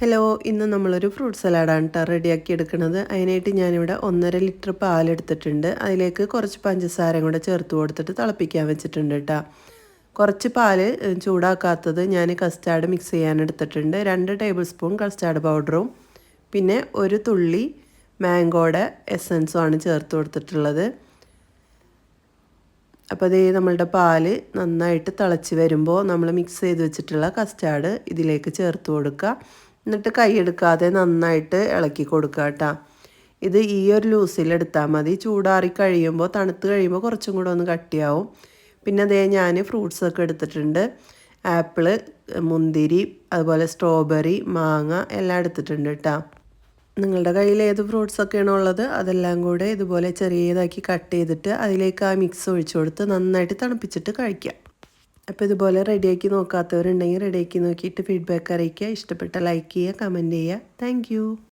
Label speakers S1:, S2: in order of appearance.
S1: Hello ഇന്ന് നമ്മളൊരു fruit സലാഡാണ് കേട്ടോ റെഡിയാക്കി എടുക്കുന്നത് അതിനായിട്ട് ഞാനിവിടെ ഒന്നര ലിറ്റർ പാലെടുത്തിട്ടുണ്ട് അതിലേക്ക് കുറച്ച് പഞ്ചസാരയും കൂടെ ചേർത്ത് കൊടുത്തിട്ട് തിളപ്പിക്കാൻ വെച്ചിട്ടുണ്ട് കേട്ടോ കുറച്ച് പാൽ ചൂടാക്കാത്തത് ഞാൻ കസ്റ്റാർഡ് മിക്സ് ചെയ്യാൻ എടുത്തിട്ടുണ്ട്. രണ്ട് ടേബിൾ സ്പൂൺ കസ്റ്റാർഡ് പൗഡറും പിന്നെ ഒരു തുള്ളി മാംഗോയുടെ എസൻസും ആണ് ചേർത്ത് കൊടുത്തിട്ടുള്ളത്. അപ്പോൾ അതേ നമ്മളുടെ പാൽ നന്നായിട്ട് തിളച്ച് വരുമ്പോൾ നമ്മൾ മിക്സ് ചെയ്ത് വെച്ചിട്ടുള്ള കസ്റ്റാർഡ് ഇതിലേക്ക് ചേർത്ത് കൊടുക്കുക എന്നിട്ട് കൈയെടുക്കാതെ നന്നായിട്ട് ഇളക്കി കൊടുക്കുക കേട്ടോ. ഇത് ഈ ഒരു ലൂസിൽ എടുത്താൽ മതി. ചൂടാറി കഴിയുമ്പോൾ തണുത്ത് കഴിയുമ്പോൾ കുറച്ചും കൂടെ ഒന്ന് കട്ടിയാവും. പിന്നെ അതേ ഞാൻ ഫ്രൂട്ട്സ് ഒക്കെ എടുത്തിട്ടുണ്ട്. ആപ്പിൾ മുന്തിരി അതുപോലെ സ്ട്രോബെറി മാങ്ങ എല്ലാം എടുത്തിട്ടുണ്ട് കേട്ടോ. നിങ്ങളുടെ കയ്യിൽ ഏത് ഫ്രൂട്ട്സ് ഒക്കെയാണോ ഉള്ളത് അതെല്ലാം കൂടെ ഇതുപോലെ ചെറിയതാക്കി കട്ട് ചെയ്തിട്ട് അതിലേക്ക് ആ മിക്സ് ഒഴിച്ചു കൊടുത്ത് നന്നായിട്ട് തണുപ്പിച്ചിട്ട് കഴിക്കാം. അപ്പോൾ ഇതുപോലെ റെഡിയാക്കി നോക്കാത്തവരുണ്ടെങ്കിൽ റെഡിയാക്കി നോക്കിയിട്ട് ഫീഡ്ബാക്ക് അറിയിക്കുക. ഇഷ്ടപ്പെട്ട ലൈക്ക് ചെയ്യുക കമന്റ് ചെയ്യുക. താങ്ക്